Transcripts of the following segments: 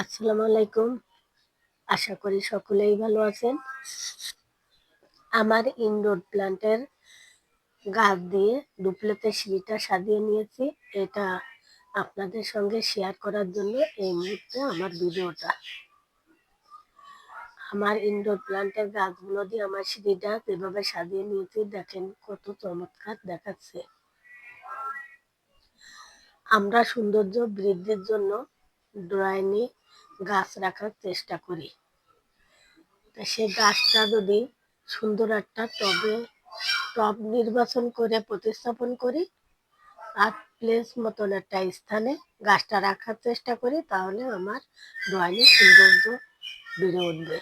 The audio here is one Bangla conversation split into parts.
আসসালামু আলাইকুম। আশা করি সকলেই ভালো আছেন। আমার ইনডোর প্ল্যান্টের গাছ দিয়ে ডুপ্লেতে সিঁড়িটা সাজিয়ে নিয়েছি। এটা আপনাদের সঙ্গে শেয়ার করার জন্য এই মুহূর্তে আমার ভিডিওটা। আমার ইনডোর প্ল্যান্টের গাছগুলো দিয়ে আমার সিঁড়িটা যেভাবে সাজিয়ে নিয়েছি, দেখেন কত চমৎকার দেখাচ্ছে। আমরা সৌন্দর্য বৃদ্ধির জন্য ড্রয়িংয়ে গাছ রাখার চেষ্টা করি। তা সে গাছটা যদি সুন্দর একটা টবে, টব নির্বাচন করে প্রতিস্থাপন করি, আর প্লেস মতন একটা স্থানে গাছটা রাখার চেষ্টা করি, তাহলে আমার ড্রয়িংয়ে সৌন্দর্য বেড়ে উঠবে।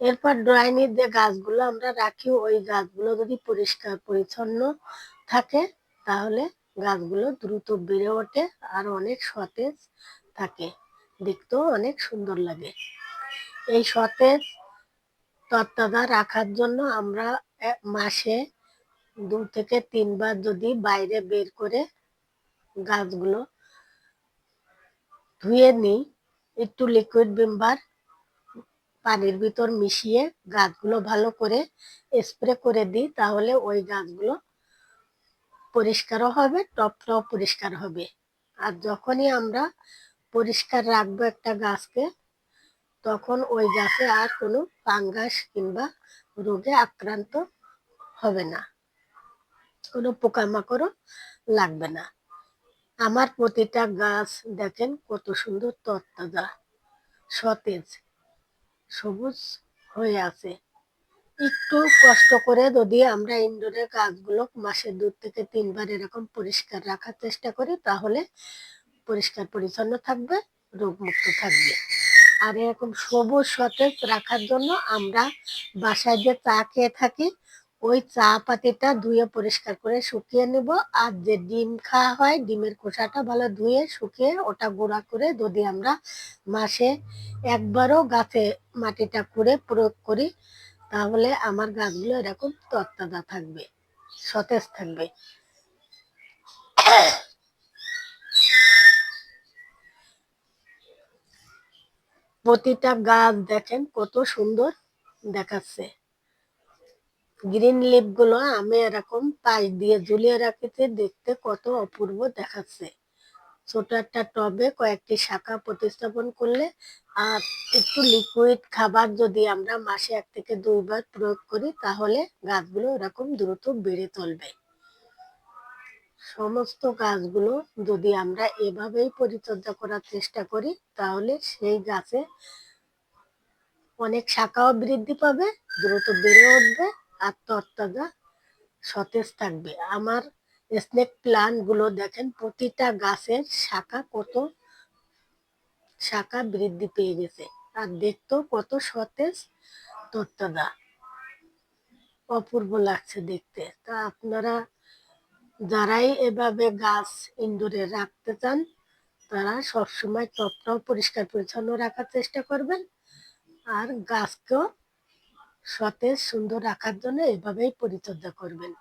এরপর ড্রয়িংয়ের যে গাছগুলো আমরা রাখি, ওই গাছগুলো যদি পরিষ্কার, পরিচ্ছন্ন থাকে, তাহলে গাছগুলো দ্রুত বেড়ে ওঠে আর অনেক সতেজ থাকে। দেখতেও অনেক সুন্দর লাগে। এই সতেজ তত্ত্বাদা রাখার জন্য আমরা মাসে দু থেকে তিনবার যদি বাইরে বের করে গাছগুলো ধুয়ে নিই, একটু লিকুইড বিম্বার পানির ভিতর মিশিয়ে গাছগুলো ভালো করে স্প্রে করে দিই, তাহলে ওই গাছগুলো পরিষ্কারও হবে, টপটাও পরিষ্কার হবে। আর যখনই আমরা পরিষ্কার রাখব একটা গাছকে, তখন ওই গাছে আর কোনো ফাঙ্গাস কিংবা রোগে আক্রান্ত হবে না। কোনো পোকামাকড়ও লাগবে না। আমার প্রতিটা গাছ দেখেন কত সুন্দর তত্তাজা সতেজ, সবুজ হয়ে আছে। একটু কষ্ট করে যদি আমরা ইনডোরের গাছগুলো মাসে দু থেকে তিনবার এরকম পরিষ্কার রাখার চেষ্টা করি, তাহলে পরিষ্কার পরিচ্ছন্ন থাকবে, রোগমুক্ত থাকবে। আর এরকম সবুজ সতেজ রাখার জন্য আমরা বাসায় যে চা খেয়ে থাকি, ওই চা পাতিটা ধুয়ে পরিষ্কার করে শুকিয়ে নেব। আর যে ডিম খাওয়া হয়, ডিমের খোসাটা ভালো ধুয়ে শুকিয়ে ওটা গুঁড়া করে যদি আমরা মাসে একবারও গাছে মাটিটা করে প্রয়োগ করি তাহলে আমার গাছগুলো এরকম তত্তাজা থাকবে, সতেজ থাকবে। প্রতিটা গাছ দেখেন কত সুন্দর দেখাচ্ছে। গ্রিন লিপগুলো আমি এরকম পাশ দিয়ে ঝুলিয়ে রাখিতে দেখতে কত অপূর্ব দেখাচ্ছে। ছোট একটা টবে কয়েকটি শাখা প্রতিস্থাপন করলে আর একটু লিকুইড খাবার যদি আমরা মাসে এক থেকে দুইবার প্রয়োগ করি, তাহলে গাছগুলো এরকম দ্রুত বেড়ে চলবে। সমস্ত গাছগুলো যদি আমরা এভাবেই পরিচর্যা করার চেষ্টা করি, তাহলে সেই গাছে অনেক শাখাও বৃদ্ধি পাবে, দ্রুত বেড়ে উঠবে, আর তরতাজা সতেজ থাকবে। আমার স্নেক প্লান্টগুলো দেখেন, প্রতিটা গাছের শাখা কত শাখা বৃদ্ধি পেয়ে গেছে। আর দেখতেও কত সতেজ তরতাজা। অপূর্ব লাগছে দেখতে। তা আপনারা যারাই এভাবে গাছ ইনডোরে রাখতে চান, তারা সবসময় টপটাও পরিষ্কার পরিচ্ছন্ন রাখার চেষ্টা করবেন। আর গাছকেও সতেজ সুন্দর রাখার জন্য এভাবেই পরিচর্যা করবেন।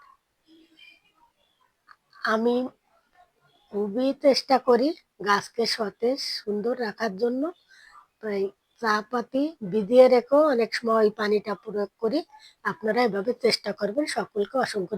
আমি খুবই চেষ্টা করি গাছকে সতেজ, সুন্দর রাখার জন্য। তাই চা পাতি ভিজিয়ে রেখেও অনেক সময় পানিটা প্রয়োগ করি। আপনারা এভাবে চেষ্টা করবেন। সকলকে অসংখ্য